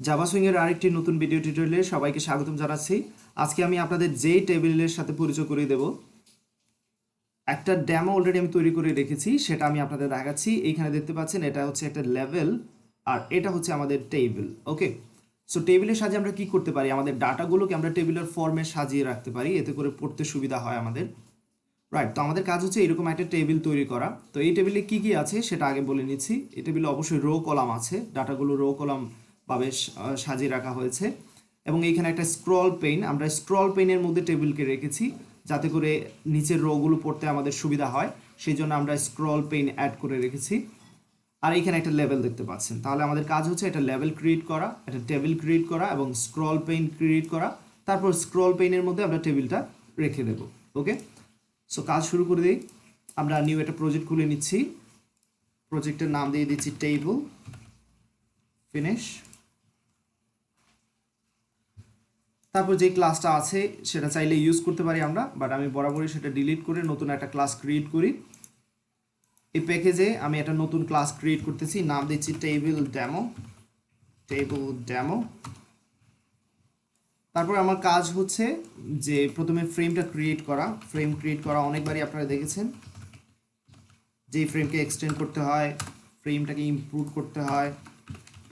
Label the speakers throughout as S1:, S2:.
S1: Java সুইংয়ের আরেকটি নতুন video টিউটোরিয়ালে সবাইকে স্বাগতম জানাচ্ছি। আজকে আমি আপনাদের যেই টেবিলের সাথে পরিচয় করিয়ে দেব, একটা ড্যামো অলরেডি আমি তৈরি করে রেখেছি, সেটা আমি আপনাদের দেখাচ্ছি। এইখানে দেখতে পাচ্ছেন, এটা হচ্ছে একটা লেভেল আর এটা হচ্ছে আমাদের টেবিল ওকে সো টেবিলের সাহায্যে আমরা কি করতে পারি? আমাদের ডাটাগুলোকে আমরা টেবিলের ফর্মে সাজিয়ে রাখতে পারি, এতে করে পড়তে সুবিধা হয় আমাদের। রাইট তো আমাদের কাজ হচ্ছে এরকম একটা টেবিল তৈরি করা। তো এই টেবিলে কি কি আছে, সেটা আগে বলে নিচ্ছি। এই টেবিলে অবশ্যই রো কলাম আছে, ডাটাগুলো রো কলাম ভাবে সাজিয়ে রাখা হয়েছে। এবং এইখানে একটা স্ক্রল পেইন আমরা স্ক্রল পেইনের মধ্যে টেবিলকে রেখেছি, যাতে করে নিচের রোগুলো পড়তে আমাদের সুবিধা হয়। সেই জন্য আমরা স্ক্রল পেইন অ্যাড করে রেখেছি। আর এইখানে একটা লেভেল দেখতে পাচ্ছেন। তাহলে আমাদের কাজ হচ্ছে একটা লেভেল ক্রিয়েট করা একটা টেবিল ক্রিয়েট করা এবং স্ক্রল পেইন ক্রিয়েট করা। তারপর স্ক্রল পেইনের মধ্যে আমরা টেবিলটা রেখে দেব ওকে সো কাজ শুরু করে দিই। আমরা নিউ একটা প্রজেক্ট খুলে নিচ্ছি। প্রজেক্টের নাম দিয়ে দিচ্ছি টেবিল ফিনিশ তারপর যে ক্লাসটা আছে, সেটা চাইলে ইউজ করতে পারি আমরা বাট আমি বরাবরই সেটা ডিলিট করে নতুন একটা ক্লাস ক্রিয়েট করি। এই প্যাকেজে আমি একটা নতুন ক্লাস ক্রিয়েট করতেছি, নাম দিচ্ছি টেবিল ড্যামো টেবিল ড্যামো তারপর আমার কাজ হচ্ছে যে প্রথমে ফ্রেমটা ক্রিয়েট করা। ফ্রেম ক্রিয়েট করা অনেকবারই আপনারা দেখেছেন। যে ফ্রেমকে এক্সটেন্ড করতে হয় ফ্রেমটাকে ইমপ্রুভ করতে হয়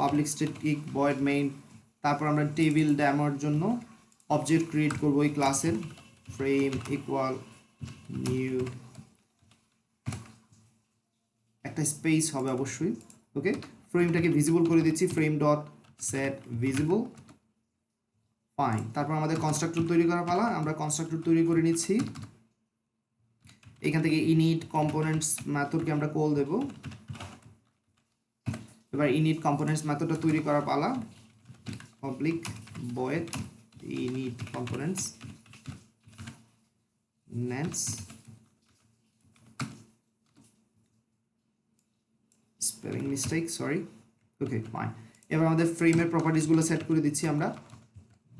S1: পাবলিক স্ট্যাটিক বয়েড মেইন তারপর আমরা টেবিল ড্যামোর জন্য অবজেক্ট ক্রিয়েট করব এই ক্লাসের ফ্রেম ইকুয়াল নিউ একটা স্পেস হবে অবশ্যই ওকে ফ্রেমটাকে ভিজিবল করে দিচ্ছি frame dot set visible fine তারপর আমাদের কনস্ট্রাক্টর তৈরি করা পালা, আমরা কনস্ট্রাক্টর তৈরি করে নিচ্ছি। এখান থেকে ইনিট কম্পোনেন্টস ম্যাথডকে আমরা কল দেব। এবার ইনিট কম্পোনেন্টস ম্যাথডটা তৈরি করা পালা। Public void init components নেটস spelling mistake sorry okay fine এবার আমাদের ফ্রেমের প্রপার্টিসগুলো সেট করে দিচ্ছি আমরা।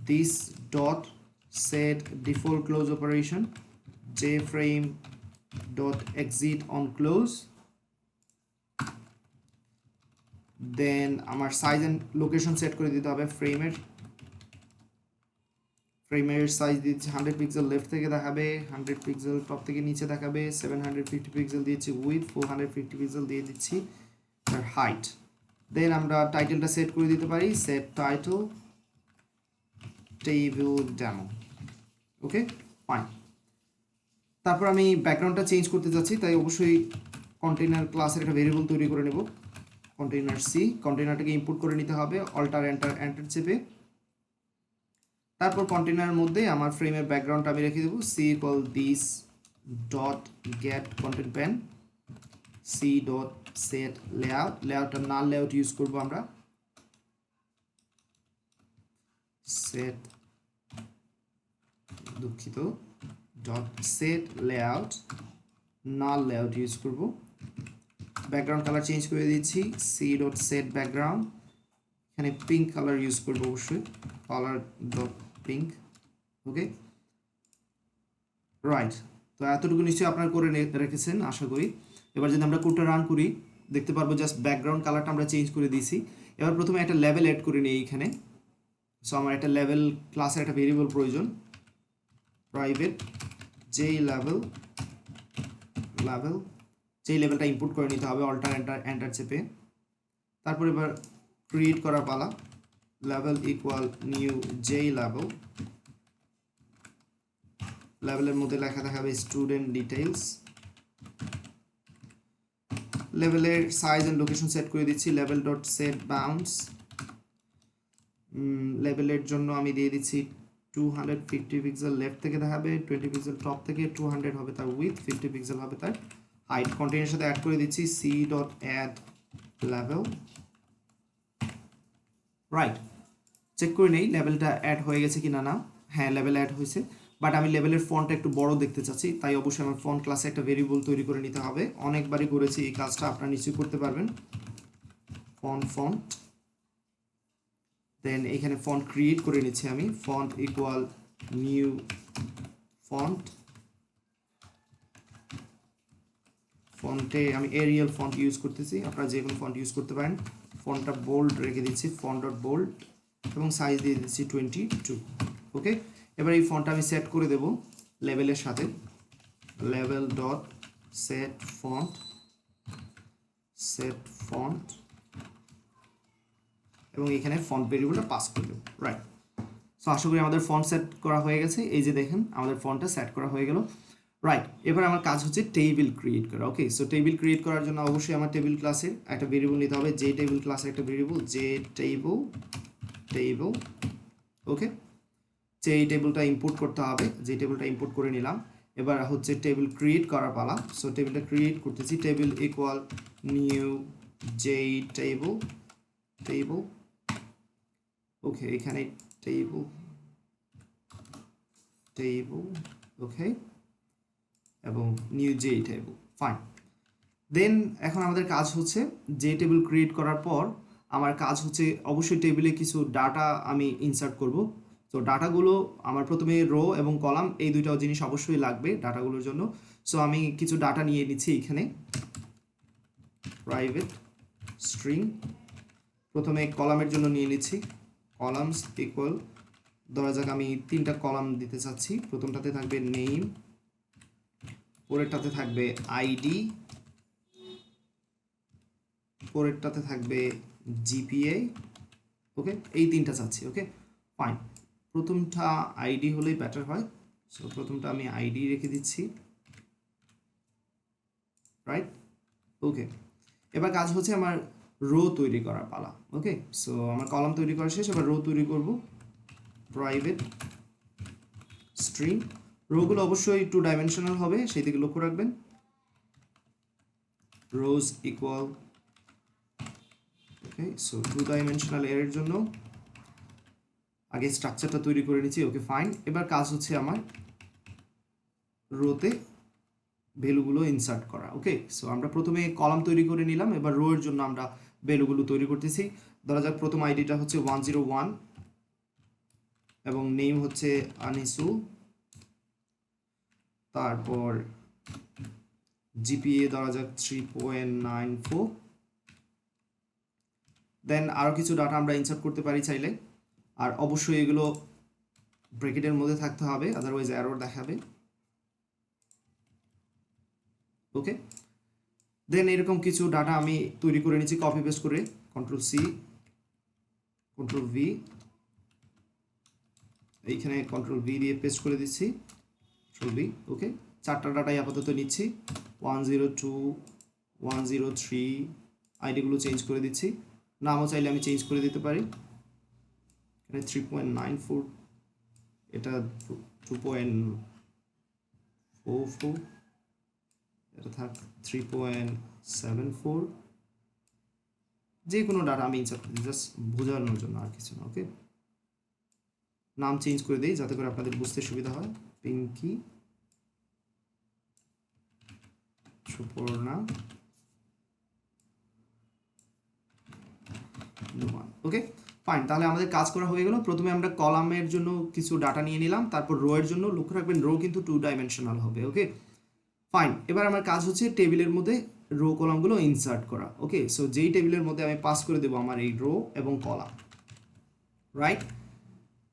S1: This dot set default close operation. Jframe dot exit on close. দেন আমার সাইজ অ্যান্ড লোকেশন সেট করে দিতে হবে ফ্রেমের ফ্রেমের সাইজ দিচ্ছি হান্ড্রেড পিক্সেল লেফট থেকে দেখাবে হান্ড্রেড পিক্সেল টপ থেকে নিচে দেখাবে সেভেন হান্ড্রেড ফিফটি পিক্সেল দিয়েছি width four hundred fifty pixel দিয়ে দিচ্ছি তার হাইট দেন আমরা টাইটেলটা সেট করে দিতে পারি set title table demo okay fine তারপর আমি ব্যাকগ্রাউন্ডটা চেঞ্জ করতে যাচ্ছি, তাই অবশ্যই কন্টেনার ক্লাসের একটা ভেরিয়েবল তৈরি করে নেব। কন্টেনার সি কন্টেনারটাকে ইম্পোর্ট করে নিতে হবে অল্টার এন্টার এন্টার চেপে। তারপর কন্টেনারের মধ্যে আমার ফ্রেমের ব্যাকগ্রাউন্ডটা আমি রেখে দেবো। C call this dot get content pane C dot set layout লেআউটটা null layout use করব আমরা। সেট দুঃখিত dot set layout null layout use করব। ব্যাকগ্রাউন্ড কালার চেঞ্জ করে দিচ্ছি সি ডট সেট ব্যাকগ্রাউন্ড এখানে পিঙ্ক কালার ইউজ করব অবশ্যই colour dot pink okay right তো এতটুকু নিশ্চয়ই আপনার করে রেখেছেন, আশা করি। এবার যদি আমরা কোডটা রান করি, দেখতে পারব জাস্ট ব্যাকগ্রাউন্ড কালারটা আমরা চেঞ্জ করে দিয়েছি। এবার প্রথমে একটা লেভেল অ্যাড করে নিই এইখানে সো আমার একটা লেভেল ক্লাসের একটা ভেরিয়েবল প্রয়োজন। প্রাইভেট যেই লেভেল লেভেল যেই লেভেলটা ইনপুট করে নিতে হবে অল্টার এন্টার এন্টার চেপে। তারপর এবার ক্রিয়েট করা পালা। লেভেল ইকুয়াল নিউ যেই লেভেল লেভেলের মধ্যে লেখা দেখাবে স্টুডেন্ট ডিটেইলস লেভেলের সাইজ এন্ড লোকেশন সেট করে দিচ্ছি লেভেল ডট সেট বাউন্স লেভেলের জন্য আমি দিয়ে দিচ্ছি two hundred fifty pixel left থেকে দেখাবে টোয়েন্টি পিক্সেল টপ থেকে টু হান্ড্রেড হবে তার উইথ ফিফটি পিক্সেল হবে তার হাইট কন্টেন্টের সাথে অ্যাড করে দিচ্ছি সি ডট অ্যাড লেভেল রাইট চেক করে নেই লেভেলটা অ্যাড হয়ে গেছে কি না। না হ্যাঁ লেভেল অ্যাড হয়েছে বাট আমি লেভেলের ফন্টটা একটু বড় দেখতে চাচ্ছি, তাই অবশ্যই আমার ফন্ট ক্লাসে একটা ভেরিয়েবল তৈরি করে নিতে হবে। অনেকবারই করেছি এই কাজটা, আপনারা নিশ্চয়ই করতে পারবেন। ফন্ট ফন্ট দেন এখানে ফন্ট ক্রিয়েট করে নিচ্ছি আমি। ফন্ট ইকুয়াল নিউ ফন্ট ফন্টে আমি এরিয়াল ফন্ট ইউজ করতেছি, আপনারা যে কোনো ফন্ট ইউজ করতে পারেন। ফন্টটা বোল্ড রেখে দিচ্ছি ফন্ট ডট বোল্ড এবং সাইজ দিয়ে দিচ্ছি টোয়েন্টি টু ওকে এবার এই ফন্টটা আমি সেট করে দেব লেভেলের সাথে। Level dot set font set font এবং এখানে ফন্ট ভেরিয়েবলটা পাস করে দেবো রাইট সো আশা করি আমাদের ফন্ট সেট করা হয়ে গেছে। এই যে দেখেন, আমাদের ফন্টটা সেট করা হয়ে গেল। রাইট এবার আমার কাজ হচ্ছে টেবিল ক্রিয়েট করা। ওকে সো টেবিল ক্রিয়েট করার জন্য অবশ্যই আমার টেবিল ক্লাসে একটা ভেরিয়েবল নিতে হবে। যে টেবিল ক্লাসের একটা ভেরিয়েবল যে টেবল টেবল ওকে যে এই টেবিলটা ইম্পোর্ট করতে হবে, যে টেবিলটা ইম্পোর্ট করে নিলাম। এবার হচ্ছে টেবিল ক্রিয়েট করার পালা। সো টেবিলটা ক্রিয়েট করতেছি table equal new J table table okay এখানে টেবল টেবল ওকে এবং new J table fine then এখন আমাদের কাজ হচ্ছে যে টেবিল ক্রিয়েট করার পর আমার কাজ হচ্ছে অবশ্যই টেবিলে কিছু ডাটা আমি ইনসার্ট করব। তো ডাটাগুলো আমার প্রথমে রো এবং কলাম এই দুইটা জিনিস অবশ্যই লাগবে ডাটাগুলোর জন্য। সো আমি কিছু ডাটা নিয়ে নিচ্ছি এখানে। প্রাইভেট স্ট্রিং প্রথমে কলামের জন্য নিয়ে নিচ্ছি। কলামস ইকুয়াল ধরা যাক আমি তিনটা কলাম দিতে চাচ্ছি। প্রথমটাতে থাকবে নেম পরেরটাতে থাকবে আইডি, পরেরটাতে থাকবে জিপিএ, ওকে? এই তিনটা চাচ্ছি, ওকে? ফাইন প্রথমটা আইডি হলেই বেটার হয়। সো প্রথমটা আমি আইডি রেখে দিচ্ছি। রাইট ওকে এবার কাজ হচ্ছে আমার রো তৈরি করার পালা, ওকে? সো আমার কলাম তৈরি করা শেষ, এবার রো তৈরি করব। প্রাইভেট স্ট্রিং রোগুলো অবশ্যই টু ডাইমেনশনাল হবে, সেই দিকে লক্ষ্য রাখবেন। Rows equal okay so two dimensional এর জন্য। আগে স্ট্রাকচারটা তৈরি করে নিচ্ছি ওকে ফাইন এবার কাজ হচ্ছে আমার রোতে ভ্যালুগুলো ইনসার্ট করা ওকে সো আমরা প্রথমে কলাম তৈরি করে নিলাম, এবার রো এর জন্য আমরা ভ্যালুগুলো তৈরি করতেছি। ধরা যাক প্রথম আইডিটা হচ্ছে ওয়ান জিরো ওয়ান এবং নেম হচ্ছে আনিসু তারপর জিপিএ ধরা যাক three point nine four then আরও কিছু ডাটা আমরা ইনসার্ট করতে পারি চাইলে। আর অবশ্যই এগুলো ব্রেকেটের মধ্যে থাকতে হবে আদারওয়াইজ অ্যারোর দেখাবে। ওকে দেন এরকম কিছু ডাটা আমি তৈরি করে নিচ্ছি কপি পেস্ট করে। কন্ট্রোল সি কন্ট্রোল ভি এইখানে কন্ট্রোল ভি দিয়ে পেস্ট করে দিচ্ছি। কন্ট্রোল ওকে চারটা ডাটাই আপাতত নিচ্ছি। One zero two one zero three আইডিগুলো change করে দিচ্ছি। নামও চাইলে আমি চেঞ্জ করে দিতে পারি। এখানে থ্রি পয়েন্ট নাইন ফোর এটা টু পয়েন্ট ফোর ফোর এটা থাক থ্রি পয়েন্ট সেভেন ফোর যে কোনো ডাটা আমি ইনসার্ট করি জাস্ট বোঝানোর জন্য আর কিছু না ওকে নাম চেঞ্জ করে দিই, যাতে করে আপনাদের বুঝতে সুবিধা হয়। পিঙ্কি সুপর্ণা। ওকে ফাইন তাহলে আমাদের কাজ করা হয়ে গেল। প্রথমে আমরা কলামের জন্য কিছু ডাটা নিয়ে নিলাম, তারপর রো এর জন্য লক্ষ্য রাখবেন রো কিন্তু টু ডাইমেনশনাল হবে ওকে ফাইন এবার আমার কাজ হচ্ছে টেবিলের মধ্যে রো কলামগুলো ইনসার্ট করা ওকে সো যেই টেবিলের মধ্যে আমি পাস করে দেবো আমার এই রো এবং কলাম রাইট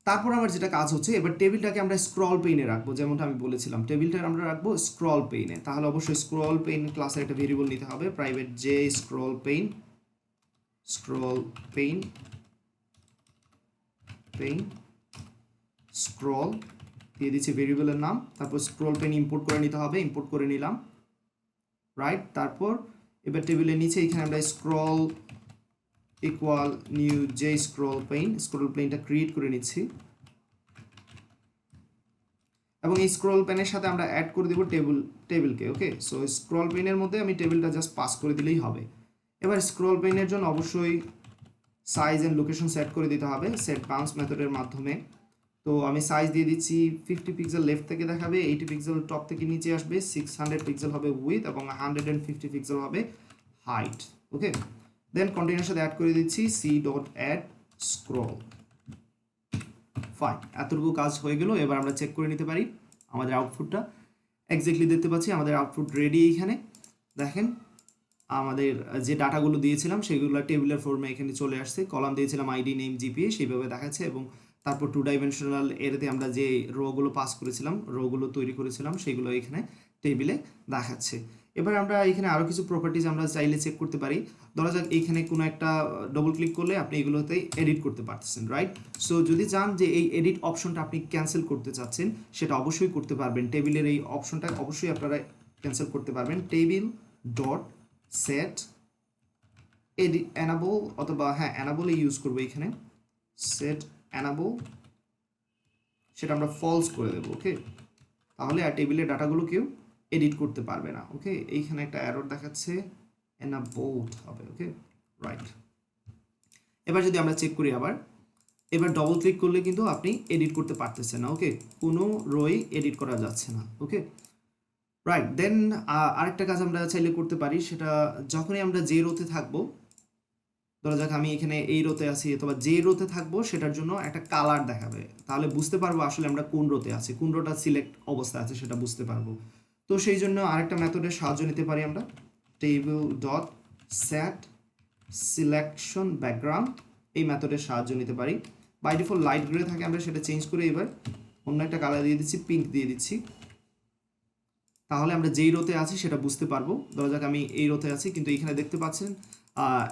S1: তারপর আমার যেটা কাজ হচ্ছে, এবার টেবিলটাকে আমরা স্ক্রল পেইনে রাখব, যেমনটা আমি বলেছিলাম। টেবিলটা আমরা রাখব স্ক্রল পেইনে তাহলে অবশ্যই স্ক্রল পেইন ক্লাসের একটা ভেরিয়েবল নিতে হবে প্রাইভেট যে scroll pane scroll pane pane scroll দিয়ে দিচ্ছি ভেরিয়েবলের নাম, তারপর স্ক্রল পেন ইম্পোর্ট করে নিতে হবে ইম্পোর্ট করে নিলাম রাইট তারপর এবার টেবিলের নিচে এখানে আমরা scroll equal new J scroll pane scroll পেইনটা create করে নিচ্ছি। এবং এই স্ক্রল পেনের সাথে আমরা অ্যাড করে দেবো টেবিল টেবিলকে ওকে সো স্ক্রল পেনের মধ্যে আমি টেবিলটা জাস্ট পাস করে দিলেই হবে। এবার স্ক্রল পেনের জন্য অবশ্যই সাইজ অ্যান্ড লোকেশন সেট করে দিতে হবে সেট বাউন্স মেথডের মাধ্যমে। তো, আমি সাইজ দিয়ে দিচ্ছি ফিফটি পিক্সেল লেফট থেকে দেখাবে এইটি পিক্সেল টপ থেকে নিচে আসবে সিক্স হান্ড্রেড পিক্সেল হবে উইথ এবং হান্ড্রেড অ্যান্ড ফিফটি পিক্সেল হবে হাইট ওকে দেন কন্টিনিউর সাথে অ্যাড করে দিচ্ছি C dot add scroll fine এতটুকু কাজ হয়ে গেল, এবার আমরা চেক করে নিতে পারি আমাদের আউটপুটটা এক্স্যাক্টলি দেখতে পাচ্ছি আমাদের আউটপুট রেডি এইখানে। দেখেন, আমাদের যে ডাটাগুলো দিয়েছিলাম, সেগুলো টেবিলের ফর্মে এখানে চলে আসছে। কলাম দিয়েছিলাম আইডি নেম জিপিএ সেইভাবে দেখাচ্ছে এবং তারপর টু ডাইমেনশনাল এরতে আমরা যে রোগুলো পাস করেছিলাম রোগুলো তৈরি করেছিলাম, সেগুলো এখানে টেবিলে দেখাচ্ছে। এবার আমরা এখানে আরও কিছু প্রপার্টিজ আমরা চাইলে চেক করতে পারি। ধরা যাক এখানে কোনো একটা ডবল ক্লিক করলে আপনি এগুলোতে এডিট করতে পারতেছেন রাইট সো যদি চান যে এই এডিট অপশনটা আপনি ক্যান্সেল করতে চাচ্ছেন, সেটা অবশ্যই করতে পারবেন। টেবিলের এই অপশনটা অবশ্যই আপনারা ক্যান্সেল করতে পারবেন। Table dot set edit enable অথবা হ্যাঁ অ্যানাবলে ইউজ করব এখানে। সেট অ্যানাবল সেটা আমরা ফলস করে দেবো ওকে তাহলে আর টেবিলের ডাটাগুলো কেউ এডিট করতে পারবে না ওকে এইখানে একটা অ্যারোর দেখাচ্ছে এনাবোল্ড হবে ওকে রাইট এবার যদি আমরা চেক করি আবার, এবার ডবল ক্লিক করলে কিন্তু আপনি এডিট করতে পারতেছেন না ওকে কোনো রোই এডিট করা যাচ্ছে না ওকে রাইট দেন আরেকটা কাজ আমরা চাইলে করতে পারি, সেটা যখনই আমরা যে রোতে থাকব, ধরা যাক আমি এখানে এই রোতে আছি, অথবা যে রোতে থাকব, সেটার জন্য একটা কালার দেখাবে। তাহলে বুঝতে পারব আসলে আমরা কোন রোতে আছি, কোন রোটা সিলেক্ট অবস্থা আছে, সেটা বুঝতে পারব। তো সেই জন্য আরেকটা মেথডের সাহায্য নিতে পারি আমরা। Table dot set selection background এই মেথডের সাহায্য নিতে পারি। বাই ডিফল্ট লাইট গ্রে থাকে, আমরা সেটা চেঞ্জ করে এবার অন্য একটা কালার দিয়ে দিচ্ছি পিঙ্ক দিয়ে দিচ্ছি। তাহলে আমরা যেই রোতে আছি সেটা বুঝতে পারব। ধরা যাক আমি এই রোতে আছি, কিন্তু এখানে দেখতে পাচ্ছেন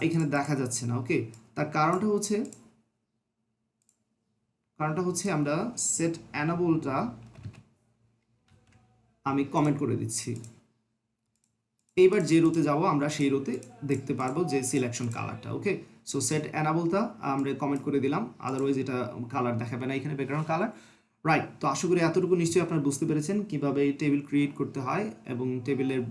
S1: এখানে দেখা যাচ্ছে না ওকে তার কারণটা হচ্ছে কারণটা হচ্ছে আমরা সেট অ্যানাবলটা আমি কমেন্ট করে দিচ্ছি। এইবার যে রোতে যাব, আমরা সেই রোতে দেখতে পারব যে সিলেকশন কালারটা ওকে সো সেট অ্যানাবলটা আমরা কমেন্ট করে দিলাম। আদারওয়াইজ এটা কালার দেখাবে না এখানে ব্যাকগ্রাউন্ড কালার রাইট তো আশা করি এতটুকু নিশ্চয়ই আপনারা বুঝতে পেরেছেন কীভাবে টেবিল ক্রিয়েট করতে হয় এবং টেবিলের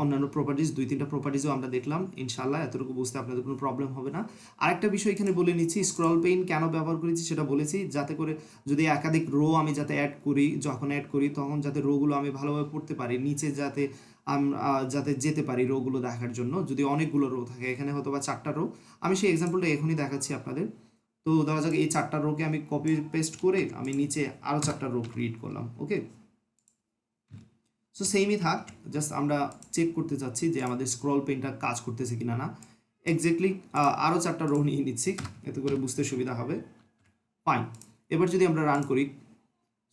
S1: অন্যান্য প্রপার্টিজ দুই, তিনটা প্রপার্টিজও আমরা দেখলাম। ইনশাল্লাহ এতটুকু বুঝতে আপনাদের কোনো প্রবলেম হবে না। আরেকটা বিষয় এখানে বলে নিচ্ছি স্ক্রল পেইন কেন ব্যবহার করেছি সেটা বলেছি, যাতে করে যদি একাধিক রো আমি যাতে অ্যাড করি, যখন অ্যাড করি, তখন যাতে রোগুলো আমি ভালোভাবে পড়তে পারি, নিচে যাতে যাতে যেতে পারি রোগুলো দেখার জন্য, যদি অনেকগুলো রো থাকে, এখানে হয়তো বা চারটা রো আমি সেই এক্সাম্পলটা এখনই দেখাচ্ছি আপনাদের। তো ধরা যাক এই চারটা রোকে আমি কপি পেস্ট করে আমি নিচে আরও চারটা রো ক্রিয়েট করলাম ওকে সো সেমই থাক জাস্ট আমরা চেক করতে চাচ্ছি যে আমাদের স্ক্রল পেনটা কাজ করতেছে কিনা না। এক্স্যাক্টলি আরও চারটা রো নিয়ে নিচ্ছি, এতে করে বুঝতে সুবিধা হবে। ফাইন এবার যদি আমরা রান করি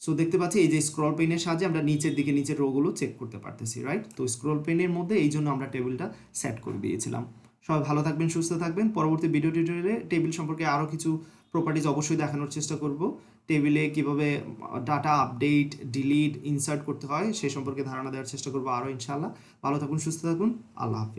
S1: সো দেখতে পাচ্ছি এই যে স্ক্রল পেনের সাহায্যে আমরা নিচের দিকে, নিচের রোগুলো চেক করতে পারতেছি রাইট তো স্ক্রল পেনের মধ্যে এই জন্য আমরা টেবিলটা সেট করে দিয়েছিলাম। সবাই ভালো থাকবেন, সুস্থ থাকবেন। পরবর্তী ভিডিও টিউটোরিয়ালে টেবিল সম্পর্কে আরও কিছু প্রপার্টিজ অবশ্যই দেখানোর চেষ্টা করব। টেবিলে কীভাবে ডাটা আপডেট ডিলিট ইনসার্ট করতে হয়, সে সম্পর্কে ধারণা দেওয়ার চেষ্টা করব আরও ইনশাআল্লাহ। ভালো থাকুন, সুস্থ থাকুন, আল্লাহ হাফিজ।